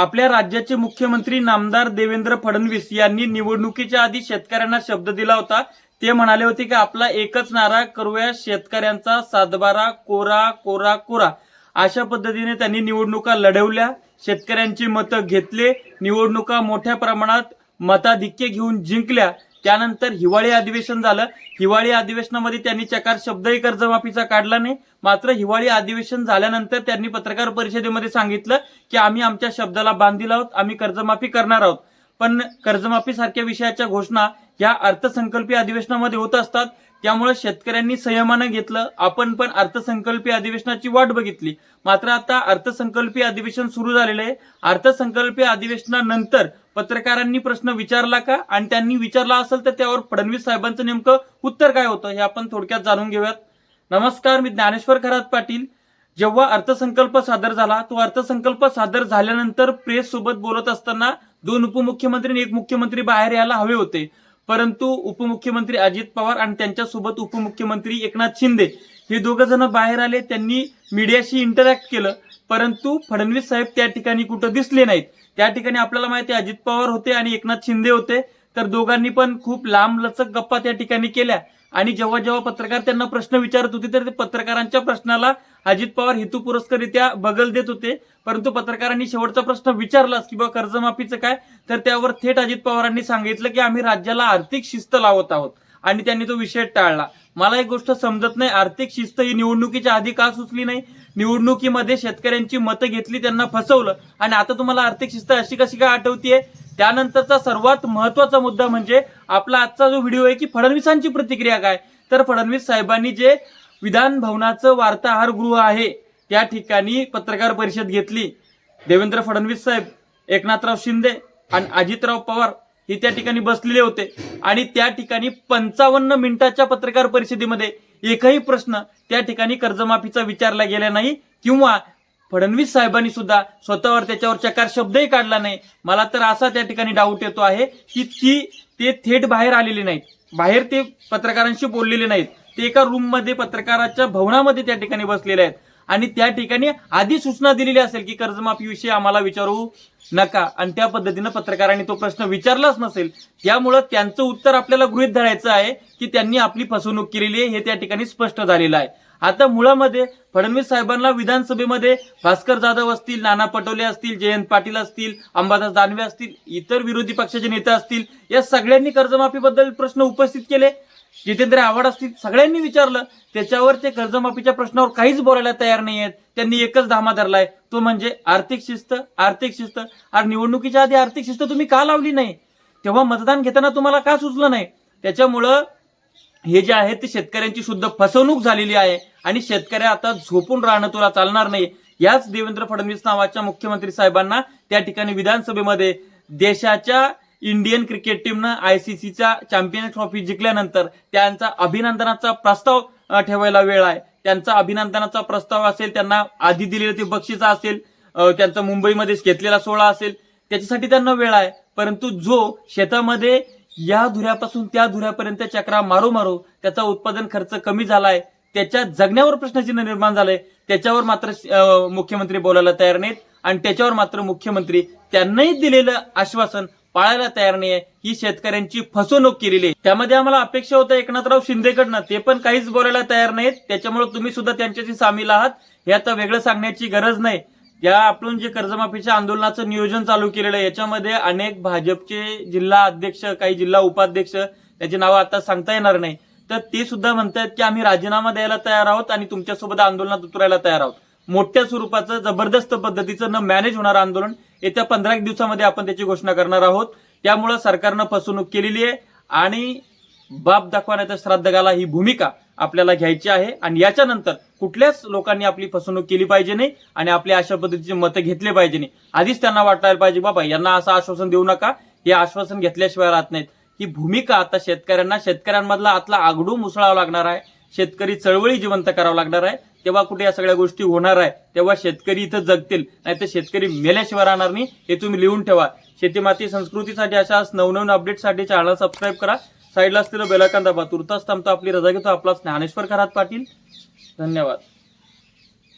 आपल्या राज्याचे मुख्यमंत्री नामदार देवेंद्र फडणवीस यांनी निवडणुकीच्या आधी शेतकऱ्यांना शब्द दिला होता. ते म्हणाले होते की आपला एकच नारा करूया शेतकऱ्यांचा सातबारा कोरा कोरा कोरा. अशा पद्धतीने त्यांनी निवडणुका लढवल्या. शेतकऱ्यांची मतं घेतले. निवडणुका मोठ्या प्रमाणात मताधिक्य घेऊन जिंकल्या. त्यानंतर हिवाळी अधिवेशन झालं. हिवाळी अधिवेशनामध्ये त्यांनी चकार शब्दही कर्जमाफीचा काढला नाही. मात्र हिवाळी अधिवेशन झाल्यानंतर त्यांनी पत्रकार परिषदेमध्ये सांगितलं की आम्ही आमच्या शब्दाला बांधील आहोत. आम्ही कर्जमाफी करणार आहोत. पण कर्जमाफी सारख्या विषयाच्या घोषणा या अर्थसंकल्पीय अधिवेशनामध्ये होत असतात. त्यामुळे शेतकऱ्यांनी संयमानं घेतलं. आपण पण अर्थसंकल्पीय अधिवेशनाची वाट बघितली. मात्र आता अर्थसंकल्पीय अधिवेशन सुरू झालेलं आहे. अर्थसंकल्पीय अधिवेशनानंतर पत्रकारांनी प्रश्न विचारला का? आणि त्यांनी विचारला असेल तर त्यावर फडणवीस साहेबांचं नेमकं उत्तर काय होतं हे आपण थोडक्यात जाणून घेऊयात. नमस्कार मी ज्ञानेश्वर खरात पाटील. जेव्हा अर्थसंकल्प सादर झाला तो अर्थसंकल्प सादर झाल्यानंतर प्रेस सोबत बोलत असताना दोन उपमुख्यमंत्री आणि एक मुख्यमंत्री बाहेर यायला हवे होते. परंतु उपमुख्यमंत्री अजित पवार आणि त्यांच्यासोबत उपमुख्यमंत्री एकनाथ शिंदे हे दोघं जण बाहेर आले त्यांनी मीडियाशी इंटरॅक्ट केलं. परंतु फडणवीस साहेब त्या ठिकाणी कुठं दिसले नाहीत. त्या ठिकाणी आपल्याला माहिती अजित पवार होते आणि एकनाथ शिंदे होते. तर दोघांनी पण खूप लांब लचक गप्पा त्या ठिकाणी केल्या. आणि जेव्हा जेव्हा पत्रकार त्यांना प्रश्न विचारत होते तर ते पत्रकारांच्या प्रश्नाला अजित पवार हेतू पुरस्करित्या बगल देत होते. परंतु पत्रकारांनी शेवटचा प्रश्न विचारलाच की बा कर्जमाफीचं काय? तर त्यावर थेट अजित पवारांनी सांगितलं की आम्ही राज्याला आर्थिक शिस्त लावत आहोत. आणि त्यांनी तो विषय टाळला. मला एक गोष्ट समजत नाही आर्थिक शिस्त ही निवडणुकीच्या आधी का सुचली नाही? निवडणुकीमध्ये शेतकऱ्यांची मतं घेतली त्यांना फसवलं. आणि आता तुम्हाला आर्थिक शिस्त अशी कशी काय आठवतीये? त्यानंतरचा सर्वात महत्त्वाचा मुद्दा म्हणजे आपला आजचा जो व्हिडिओ आहे की फडणवीसांची प्रतिक्रिया काय? तर फडणवीस साहेबांनी जे विधान भवनाचं वार्ताहर गृह आहे त्या ठिकाणी पत्रकार परिषद घेतली. देवेंद्र फडणवीस साहेब एकनाथराव शिंदे आणि अजितराव पवार हे त्या ठिकाणी बसलेले होते. आणि त्या ठिकाणी पंचावन्न मिनिटाच्या पत्रकार परिषदेमध्ये एकही प्रश्न त्या ठिकाणी कर्जमाफीचा विचारला गेला नाही किंवा फडणवीस साहेबांनी सुद्धा स्वतःवर त्याच्यावर चकार शब्दही काढला नाही. मला तर असा त्या ठिकाणी डाऊट येतो आहे की ती ते थेट बाहेर आलेले नाहीत. बाहेर ते पत्रकारांशी बोललेले नाहीत. ते एका रूममध्ये पत्रकाराच्या भवनामध्ये त्या ठिकाणी बसलेले आहेत. आणि त्या ठिकाणी आधी सूचना दिलेली असेल की कर्जमाफी विषयी आम्हाला विचारू नका. आणि त्या पद्धतीनं पत्रकारांनी तो प्रश्न विचारलाच नसेल. त्यामुळं त्यांचं उत्तर आपल्याला गृहित धरायचं आहे की त्यांनी आपली फसवणूक केलेली आहे हे त्या ठिकाणी स्पष्ट झालेलं आहे. आता मुळामध्ये फडणवीस साहेबांना विधानसभेमध्ये भास्कर जाधव असतील नाना पटोले असतील जयंत पाटील असतील अंबादास दानवे असतील इतर विरोधी पक्षाचे नेते असतील या सगळ्यांनी कर्जमाफीबद्दल प्रश्न उपस्थित केले. जितेंद्र आव्हाड असतील सगळ्यांनी विचारलं. त्याच्यावर ते कर्जमाफीच्या प्रश्नावर काहीच बोलायला तयार नाही आहेत त्यांनी एकच धामा धरलाय. तो म्हणजे आर्थिक शिस्त आर्थिक शिस्त. आणि निवडणुकीच्या आधी आर्थिक शिस्त तुम्ही का लावली नाही? तेव्हा मतदान घेताना तुम्हाला का सुचलं नाही? त्याच्यामुळं हे जे आहे ते शेतकऱ्यांची शुद्ध फसवणूक झालेली आहे. आणि शेतकऱ्या आता झोपून राहणं तुला चालणार नाही. याच देवेंद्र फडणवीस नावाच्या मुख्यमंत्री साहेबांना त्या ठिकाणी विधानसभेमध्ये देशाच्या इंडियन क्रिकेट टीमनं आयसीसीच्या चॅम्पियन ट्रॉफी जिंकल्यानंतर त्यांचा अभिनंदनाचा प्रस्ताव ठेवायला वेळ आहे. त्यांचा अभिनंदनाचा प्रस्ताव असेल त्यांना आधी दिलेलं ते बक्षीस असेल त्यांचा मुंबईमध्ये घेतलेला सोहळा असेल त्याच्यासाठी त्यांना वेळ आहे. परंतु जो शेतामध्ये या धुऱ्यापासून त्या धुऱ्यापर्यंत चक्रा मारो मारो त्याचा उत्पादन खर्च कमी झालाय त्याच्या जगण्यावर प्रश्नचिन्ह निर्माण झालंय त्याच्यावर मात्र मुख्यमंत्री बोलायला तयार नाहीत. आणि त्याच्यावर मात्र मुख्यमंत्री त्यांनाही दिलेलं आश्वासन पाळायला तयार नाहीये. ही शेतकऱ्यांची फसवणूक केलेली आहे. त्यामध्ये आम्हाला अपेक्षा होत्या एकनाथराव शिंदेकडनं. ते पण काहीच बोलायला तयार नाहीत. त्याच्यामुळे तुम्ही सुद्धा त्यांच्याशी सामील आहात. हे आता वेगळं सांगण्याची गरज नाही. या आपण जे कर्जमाफीच्या आंदोलनाचं नियोजन चालू केलेलं आहे याच्यामध्ये अनेक भाजपचे जिल्हा अध्यक्ष काही जिल्हा उपाध्यक्ष त्याची नावं आता सांगता येणार नाही. तर ते सुद्धा म्हणतात की आम्ही राजीनामा द्यायला तयार आहोत आणि तुमच्यासोबत आंदोलनात उतरायला तयार आहोत. मोठ्या स्वरूपाचं जबरदस्त पद्धतीचं न मॅनेज होणारं आंदोलन येत्या पंधरा एक दिवसामध्ये आपण त्याची घोषणा करणार आहोत. त्यामुळं सरकारनं फसवणूक केलेली आहे आणि बाप दाखवण्याचा श्राद्ध घाला ही भूमिका आपल्याला घ्यायची आहे. आणि याच्यानंतर कुठल्याच लोकांनी आपली फसवणूक केली पाहिजे नाही आणि आपले अशा पद्धतीचे मतं घेतले पाहिजे नाही. आधीच त्यांना वाटायला पाहिजे बाबा यांना असं आश्वासन देऊ नका. हे आश्वासन घेतल्याशिवाय राहत नाहीत. ही भूमिका आता शेतकऱ्यांना शेतकऱ्यांमधला आतला आगडू मुसळावा लागणार आहे. शेतकरी चळवळी जिवंत करावं लागणार आहे. तेव्हा कुठे या सगळ्या गोष्टी होणार आहे तेव्हा शेतकरी इथं जगतील. नाहीतर शेतकरी मेल्याशिवाय राहणार नाही हे तुम्ही लिहून ठेवा. शेतीमाती संस्कृतीसाठी अशा नवनवीन अपडेटसाठी चॅनल सबस्क्राईब करा. साईडला असलेलं बेलाकांदा दाबा. तुर्तास थांबतो. आपली रजा घेतो. आपला ज्ञानेश्वर खरात पाटील. धन्यवाद.